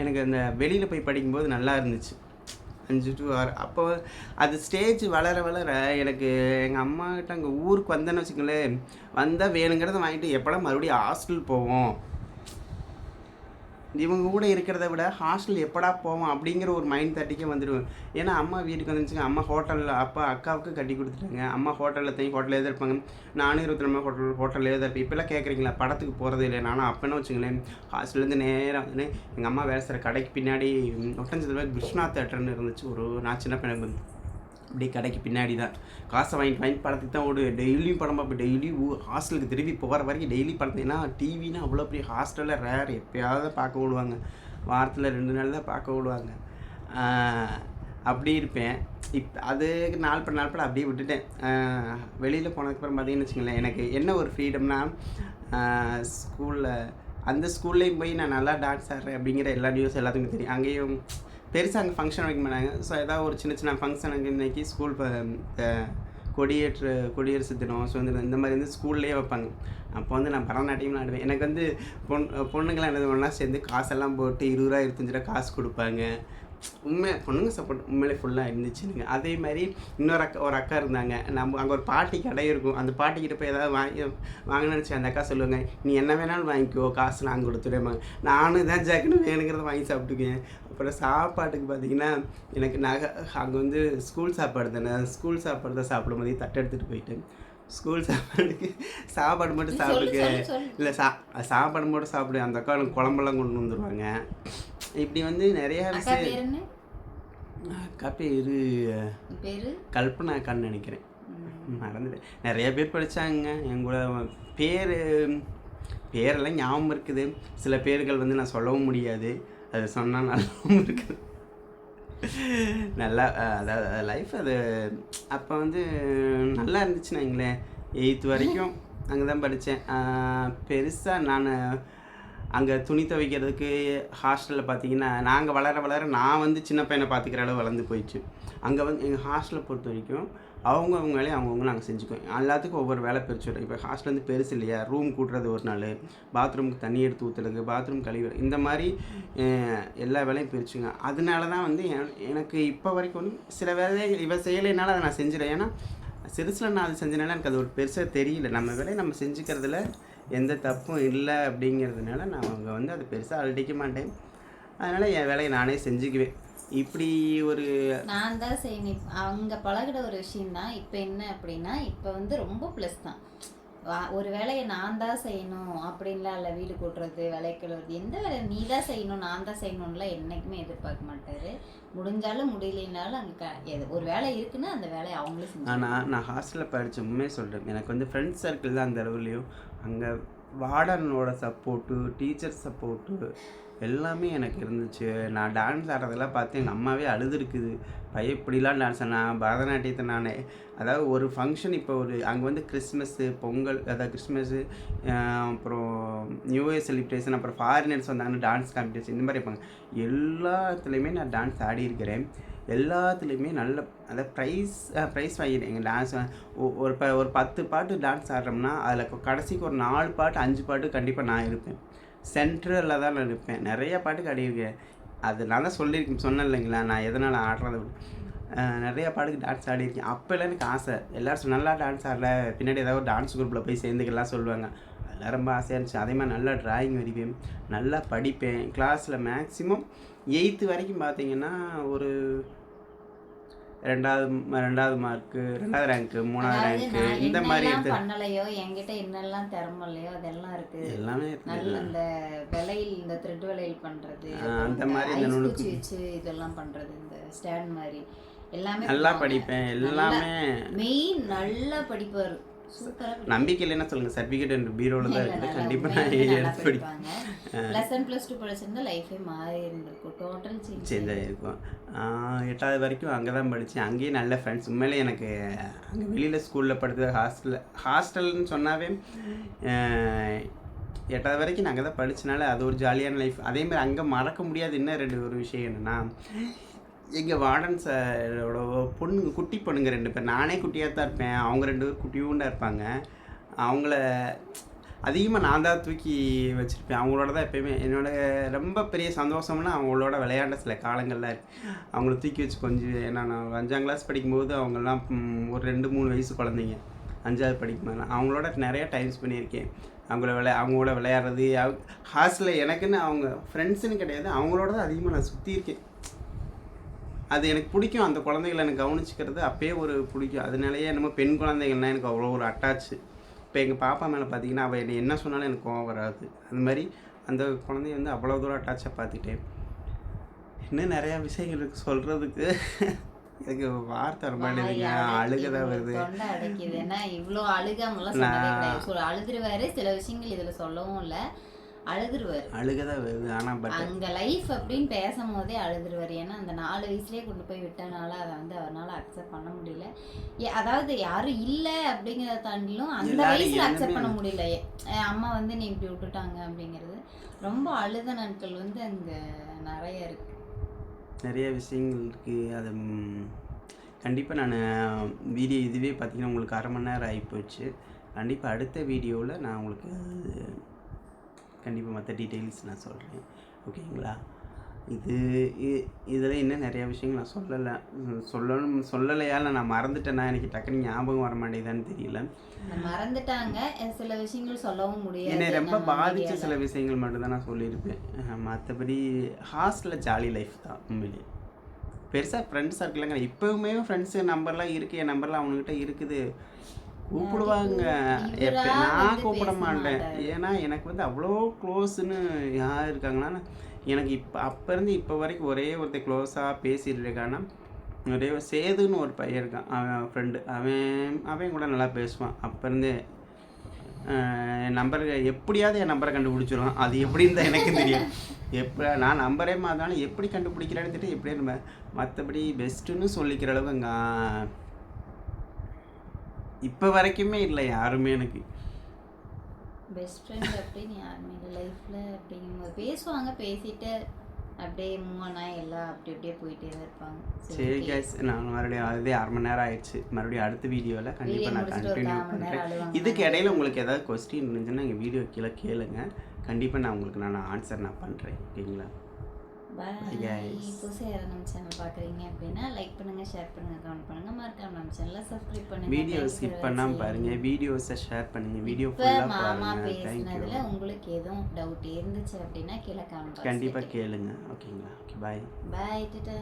எனக்கு அந்த வெளியில் போய் படிக்கும்போது நல்லா இருந்துச்சு. அஞ்சு டு ஆறு. அப்போ அது ஸ்டேஜ் வளர வளர எனக்கு எங்கள் அம்மாக்கிட்ட அங்கே ஊருக்கு வந்தேன்னு வச்சுக்கோங்களேன் வந்தால் வேணுங்கிறத வாங்கிட்டு எப்போல்லாம் மறுபடியும் ஹாஸ்டல் போவோம். இவங்க கூட இருக்கிறத விட ஹாஸ்டல் எப்படா போவோம் அப்படிங்கிற ஒரு மைண்ட் தட்டிக்கே வந்துடுவேன். ஏன்னா அம்மா வீட்டுக்கு வந்துச்சுங்க அம்மா ஹோட்டலில் அப்பா அக்காவுக்கு கட்டி கொடுத்துட்டாங்க. அம்மா ஹோட்டலில் தங்கி ஹோட்டலில் தான் இருப்பாங்க. நானும் இருபத்தி ரெண்டு ஹோட்டல் ஹோட்டலில் தான் இருப்பேன். இப்போல்லாம் கேட்குறீங்களா படத்துக்கு போகிறதே இல்லை. நானும் அப்போன்னு வச்சுங்களேன் ஹாஸ்டல்லேருந்து நேராக வந்து எங்கள் அம்மா வேலை செய்கிற கடைக்கு பின்னாடி ஒட்டஞ்சது கிருஷ்ணா தேட்டர்னு இருந்துச்சு. ஒரு நான் சின்ன பையனுக்கு அப்படியே கடைக்கு பின்னாடி தான். காசை வாங்கிட்டு வாங்கி படத்துக்கு தான் ஓடு டெய்லியும் படம் பார்ப்பேன். டெய்லி ஹாஸ்டலுக்கு திரும்பி போகிற வரைக்கும் டெய்லி படத்துனா டிவினா அவ்வளோ பெரிய ஹாஸ்டலில் ரேர் எப்பயாவது பார்க்க விடுவாங்க வாரத்தில் ரெண்டு நாள் தான் பார்க்க விடுவாங்க அப்படி இருப்பேன். இப் அது நாள் பட நாள் பட அப்படியே விட்டுட்டேன். வெளியில் போனதுக்கப்புறம் பார்த்தீங்கன்னு வச்சுங்களேன் எனக்கு என்ன ஒரு ஃப்ரீடம்னா ஸ்கூலில் அந்த ஸ்கூல்லேயும் போய் நான் நல்லா டான்ஸ் ஆடுறேன் அப்படிங்கிற எல்லா நியூஸ் எல்லாத்துக்கும் தெரியும். அங்கேயும் பெருசாக அங்கே ஃபங்க்ஷன் வைக்க மாட்டாங்க. ஸோ ஏதாவது ஒரு சின்ன சின்ன ஃபங்க்ஷன் அங்கே இன்னைக்கு ஸ்கூல் கொடியேற்று குடியரசு தினம் சுதந்திரம் இந்த மாதிரி வந்து ஸ்கூல்லேயே வைப்பாங்க. அப்போ வந்து நான் பரதநாட்டியம் ஆடுவேன். எனக்கு வந்து பொண் பொண்ணுங்களாம் என்ன ஒன்றா சேர்ந்து காசெல்லாம் போட்டு இருபது ரூபா இருபத்தஞ்சு ரூபா காசு கொடுப்பாங்க. உண்மை பொண்ணுங்க சப்போர்ட் உண்மையிலே ஃபுல்லாக இருந்துச்சுங்க அதே மாதிரி இன்னொரு அக்கா ஒரு அக்கா இருந்தாங்க. நம்ம அங்கே ஒரு பாட்டி கடை இருக்கும். அந்த பாட்டிக்கிட்ட போய் ஏதாவது வாங்கி வாங்கினு நினச்சி அந்த அக்கா சொல்லுவாங்க நீ என்ன வேணாலும் வாங்கிக்கோ. காசு நான் கொடுத்துடுவேன் நானும் தான் ஜாக்குன்னு வேணுங்கிறத வாங்கி சாப்பிட்டுக்குவேன். அப்புறம் சாப்பாட்டுக்கு பார்த்தீங்கன்னா எனக்கு நகை அங்கே வந்து ஸ்கூல் சாப்பாடு தானே. ஸ்கூல் சாப்பாடு தான் சாப்பிடும் தட்டை எடுத்துகிட்டு போயிட்டு ஸ்கூல் சாப்பாடுக்கு சாப்பாடு மட்டும் சொல்லு. இல்லை சா சாப்பாடு மட்டும் சாப்பிடு. அந்த அக்கா எனக்கு குழம்பெல்லாம் கொண்டு வந்துடுவாங்க இப்படி வந்து நிறைய விஷயம். அக்கா பேர் கல்பனா அக்கான்னு நினைக்கிறேன். மறந்துட்டேன். நிறைய பேர் படித்தாங்க என் கூட பேர் பேரெல்லாம் ஞாபகம் இருக்குது. சில பேர்கள் வந்து நான் சொல்லவும் முடியாது. அது சொன்னால் நல்லாவும் இருக்குது. நல்லா அதாவது லைஃப் அது அப்போ வந்து நல்லா இருந்துச்சுன்னு வைங்களேன். எயித்து வரைக்கும் அங்கே தான் படித்தேன் பெருசாக நான் அங்கே துணி துவைக்கிறதுக்கு ஹாஸ்டலில் பார்த்தீங்கன்னா நாங்கள் வளர வளர நான் வந்து சின்ன பையனை பார்த்துக்கிற அளவு வளர்ந்து போயிடுச்சு. அங்கே வந்து எங்கள் ஹாஸ்டலை பொறுத்த வரைக்கும் அவங்க அவங்க வேலையை அவங்கவுங்க நாங்கள் செஞ்சுக்குவோம். எல்லாத்துக்கும் ஒவ்வொரு வேலை பிரிச்சு விடுறோம். இப்போ ஹாஸ்டல் வந்து பெருசு இல்லையா? ரூம் கூட்டுறது ஒரு நாள் பாத்ரூமுக்கு தண்ணி எடுத்து ஊற்றுறது பாத்ரூம் கழுவி இந்த மாதிரி எல்லா வேலையும் பிரிச்சுங்க அதனால தான் வந்து எனக்கு இப்போ வரைக்கும் வந்து சில வேலைகள் இவ செய்யலைனால அதை நான் செஞ்சிடறேன் ஏன்னா சிறுசில் நான் அது செஞ்சனால எனக்கு அது ஒரு பெருசாக தெரியல. நம்ம வேலையை நம்ம செஞ்சுக்கிறதுல எந்த தப்பும் இல்லை அப்படிங்கிறதுனால நான் அவங்க வந்து அதை பெருசாக அழட்டிக்க மாட்டேன். அதனால் என் வேலையை நானே செஞ்சுக்குவேன். இப்படி ஒரு நான் தான் செய்யணும் அவங்க பழகிட ஒரு விஷயம் தான் இப்போ என்ன அப்படின்னா இப்போ வந்து ரொம்ப ப்ளஸ் தான். ஒரு வேலையை நான் தான் செய்யணும் அப்படின்லாம் இல்லை. வீடு கூட்டுறது விலை கழுவுறது எந்த வேலை நீ தான் செய்யணும் நான் தான் செய்யணும்லாம் என்றைக்குமே எதிர்பார்க்க மாட்டாரு. முடிஞ்சாலும் முடியலைனாலும் அங்கே க எது ஒரு வேலை இருக்குன்னா அந்த வேலையை அவங்களே செஞ்சு ஆனால் நான் ஹாஸ்டலில் படித்த உண்மையை சொல்கிறேன் எனக்கு வந்து ஃப்ரெண்ட்ஸ் சர்க்கிள் தான் அந்த அளவுலையும். அங்கே வார்டனோட சப்போர்ட்டு டீச்சர் சப்போர்ட்டு எல்லாமே எனக்கு இருந்துச்சு. நான் டான்ஸ் ஆடுறதெல்லாம் பார்த்து எங்கள் அம்மாவே அழுதுருக்குது. பையன் இப்படிலாம் டான்ஸ் நான் பரதநாட்டியத்தை நான் அதாவது ஒரு ஃபங்க்ஷன் இப்போ ஒரு அங்கே வந்து கிறிஸ்மஸ்ஸு பொங்கல் அதாவது கிறிஸ்மஸ்ஸு அப்புறம் நியூ இயர் செலிப்ரேஷன் அப்புறம் ஃபாரினர்ஸ் வந்தாங்கன்னா டான்ஸ் காம்படிஷன் இந்த மாதிரி இருப்பாங்க. எல்லாத்துலேயுமே நான் டான்ஸ் ஆடி இருக்கிறேன் எல்லாத்துலேயுமே நல்ல அதாவது ப்ரைஸ் ப்ரைஸ் வாங்கிடுறேன் எங்கள் டான்ஸ் ஒரு ப ஒரு பத்து பாட்டு டான்ஸ் ஆடுறோம்னா அதில் கடைசிக்கு ஒரு நாலு பாட்டு அஞ்சு பாட்டு கண்டிப்பாக நான் இருப்பேன். சென்ட்ரலில் தான் நான் இருப்பேன் நிறைய பாட்டுக்கு ஆடியிருக்கேன் அது நான் தான் சொல்லியிருக்கேன் சொன்னேன் இல்லைங்களா? நான் எதனால் ஆடுறத விட. நிறைய பாட்டுக்கு டான்ஸ் ஆடியிருக்கேன் அப்போல்லாம் எனக்கு ஆசை. எல்லோரும் நல்லா டான்ஸ் ஆடல பின்னாடி ஏதாவது ஒரு டான்ஸ் குரூப்பில் போய் சேர்ந்துக்கலாம் சொல்லுவாங்க. அதெல்லாம் ரொம்ப ஆசையாக இருந்துச்சு. அதே மாதிரி நல்லா டிராயிங் வரைவேன். நல்லா படிப்பேன். கிளாஸில் மேக்ஸிமம் எயித்து வரைக்கும் பார்த்தீங்கன்னா ஒரு ரெண்டாவது ரெண்டாவது மார்க்கு ரெண்டாவது ரேங்க்கு மூணாவது ரேங்க்கு இந்த மாதிரி எடுத்து பண்ணலையோ என்கிட்ட என்னெல்லாம் திறமை இல்லையோ அதெல்லாம் இருக்கு எல்லாமே நல்ல இந்த விலையில் இந்த த்ரெட் விலையில் அப்புறம் அந்த மாதிரி இந்த நுணுக்கு. வச்சு இதெல்லாம் பண்றது இந்த ஸ்டாண்ட் மாதிரி எல்லாமே நல்லா. படிப்பேன் எல்லாமே மெயின் நல்லா படிப்பாரு நம்பிக்கை இல்லைன்னா சொல்லுங்கள் சர்டிஃபிகேட் என் பீரோவில் தான் இருக்குது. கண்டிப்பாக நான் எடுத்து படிப்பேன். பிளஸ் ஒன் பிளஸ் டூ படிச்சிருந்தா லைஃபே மாறி இருந்திருக்கும். டோட்டல் சேஞ்ச் சேஞ்ச் ஆகிருக்கும் எட்டாவது வரைக்கும் அங்கே தான் படித்தேன் அங்கேயும் நல்ல ஃப்ரெண்ட்ஸ் உண்மையிலே எனக்கு அங்கே வெளியில் ஸ்கூலில் படித்தது ஹாஸ்டலில் ஹாஸ்டல்னு சொன்னாவே எட்டாவது வரைக்கும் அங்கே தான் படித்தனால அது ஒரு ஜாலியான லைஃப் அதேமாதிரி அங்கே மறக்க முடியாத இன்னும் ரெண்டு ஒரு விஷயம் என்னென்னா எங்கள் வார்டன் சாரோட பொண்ணுங்க குட்டி பொண்ணுங்க ரெண்டு பேர். நானே குட்டியாக தான் இருப்பேன். அவங்க ரெண்டு பேர் குட்டியூண்டாக இருப்பாங்க. அவங்கள அதிகமாக நான் தான் தூக்கி வச்சுருப்பேன். அவங்களோட தான் எப்பயுமே. என்னோட ரொம்ப பெரிய சந்தோஷம்னா அவங்களோட விளையாண்ட சில காலங்களில் அவங்கள தூக்கி வச்சு கொஞ்சம் நான் அஞ்சாம் கிளாஸ் படிக்கும்போது அவங்கெல்லாம் ஒரு ரெண்டு மூணு வயசு குழந்தைங்க. அஞ்சாவது படிக்கும்போது. அவங்களோட நிறைய டைம்ஸ் பண்ணியிருக்கேன். அவங்கள விளையா அவங்களோட விளையாடுறது ஹாஸ்டலில் எனக்குன்னு அவங்க ஃப்ரெண்ட்ஸுன்னு கிடையாது. அவங்களோட தான் அதிகமாக நான் சுற்றி இருக்கேன் அது எனக்கு பிடிக்கும். அந்த குழந்தைகளை எனக்கு கவனிச்சுக்கிறது அப்பயே ஒரு பிடிக்கும். அதனாலயே என்னமோ பெண் குழந்தைகள்னா எனக்கு அவ்வளோ ஒரு அட்டாச்சு இப்போ எங்கள் பாப்பா மேலே பார்த்தீங்கன்னா அவள் என்னை என்ன சொன்னாலும் எனக்கு கோவம் வராது. அந்த மாதிரி அந்த குழந்தைய வந்து அவ்வளோ தூரம் அட்டாச்சாக பார்த்துட்டேன் இன்னும் நிறையா விஷயங்கள் இருக்குது சொல்கிறதுக்கு எனக்கு வார்த்தை அழுக தான் வருது. அடைக்குது. ஏன்னா இவ்வளோ அழுகாமலாம் அழுதுருவாரு. சில விஷயங்கள் இதுல சொல்லவும் இல்ல. அழுதுருவாரு. அழுக தான் வருது. ஆனால் பட் அங்க லைஃப் அப்படின்னு பேசும்போதே அழுதுருவாரு. ஏன்னா அந்த நாலு வயசுலயே கொண்டு போய் விட்டனால அதை வந்து அவரால் அக்செப்ட் பண்ண முடியல. ஏ- அதாவது யாரும் இல்ல அப்படிங்கிறத தாண்டிலும் அந்த வயசுல அக்செப்ட் பண்ண முடியல. அம்மா வந்து நீ இப்படி விட்டுட்டாங்க அப்படிங்கிறது. ரொம்ப அழுத நாட்கள் வந்து அங்க நிறைய இருக்கு. நிறைய விஷயங்கள் இருக்குது அது கண்டிப்பாக நான் வீடியோ இதுவே பார்த்தீங்கன்னா உங்களுக்கு அரை மணி நேரம் ஆகிப்போச்சு கண்டிப்பாக அடுத்த வீடியோவில் நான் உங்களுக்கு கண்டிப்பாக மற்ற டீட்டெயில்ஸ் நான் சொல்கிறேன் ஓகேங்களா இது இதில் இன்னும் நிறைய விஷயங்கள் நான் சொல்லலை சொல்லணும் சொல்லலையால நான் மறந்துட்டேன்னா எனக்கு டக்குனு ஞாபகம் வர மாட்டேங்குதான்னு தெரியல. மறந்துட்டாங்க. சில விஷயங்கள் சொல்லவும் முடியாது. என்னை ரொம்ப பாதித்த. சில விஷயங்கள் மட்டும்தான் நான் சொல்லியிருப்பேன். மற்றபடி ஹாஸ்டலில் ஜாலி லைஃப் தான் உண்மையிலே. பெருசாக ஃப்ரெண்ட்ஸ் சர்க்கிள்ங்க இப்போவுமே ஃப்ரெண்ட்ஸு நம்பர்லாம் இருக்குது என் நம்பர்லாம் அவனுக்கிட்ட இருக்குது. கூப்பிடுவாங்க. எப்போ நான் கூப்பிட மாட்டேன். ஏன்னா எனக்கு வந்து அவ்வளோ க்ளோஸ்ன்னு யார் இருக்காங்கன்னா எனக்கு இப்போ அப்போ இருந்து இப்போ வரைக்கும் ஒரே ஒருத்தர் க்ளோஸாக பேசிட்டு இருக்கான்னா ஒரே ஒரு சேதுன்னு ஒரு பையன் இருக்கான். அவன் ஃப்ரெண்டு அவன் அவன் கூட நல்லா பேசுவான். அப்போ இருந்தே ஆஹ் என் நம்பர் எப்படியாவது என் நம்பரை கண்டுபிடிச்சிருவான். அது எப்படின்னு தான் எனக்கு தெரியும். எப்போ நான் நம்பரே மாறினாலும் எப்படி கண்டுபிடிக்கிறான்னு தெரியும் எப்படியே நம்ம மற்றபடி பெஸ்ட்டுன்னு சொல்லிக்கிற அளவுக்கு அங்கே இப்போ வரைக்குமே இல்லை யாருமே எனக்கு. பெஸ்ட் ஃப்ரெண்ட் அப்படின்னு யாருமே இல்லை. லைஃப்பில் அப்படிங்கும்போது பேசுவாங்க பேசிட்டு அப்படியே மூவ் ஆனா எல்லாம் அப்படி அப்படியே போயிட்டே தான் இருப்பாங்க. சரி. கேஸ் நான் மறுபடியும் அதே அரை மணி நேரம் ஆயிடுச்சு. மறுபடியும் அடுத்த வீடியோவில் கண்டிப்பாக நான் கண்டினியூ பண்ணுறேன். இதுக்கு இடையில உங்களுக்கு ஏதாவது கொஸ்டின் இருந்துச்சுன்னா எங்கள் வீடியோ கீழே கேளுங்க. கண்டிப்பாக நான் உங்களுக்கு நான் ஆன்சர் நான் பண்ணுறேன் ஓகேங்களா. புதுசாக யாரும் நம்ம சேனல் பார்க்குறீங்க அப்படின்னா லைக் பண்ணுங்க ஷேர் பண்ணுங்க கமெண்ட் பண்ணுங்க. மறக்காம நம்ம சேனலை சப்ஸ்கிரைப் பண்ணுங்க. வீடியோ ஸ்கிப் பண்ணாமல். பாருங்கள் வீடியோஸை ஷேர் பண்ணுங்கள் வீடியோ ஃபுல்லாக மாமா பேசினதுல உங்களுக்கு எதுவும் டவுட் இருந்துச்சு அப்படின்னா கீழே கமெண்ட் கண்டிப்பாக கேளுங்க. ஓகேங்களா ஓகே பாய் பாய் டாடா.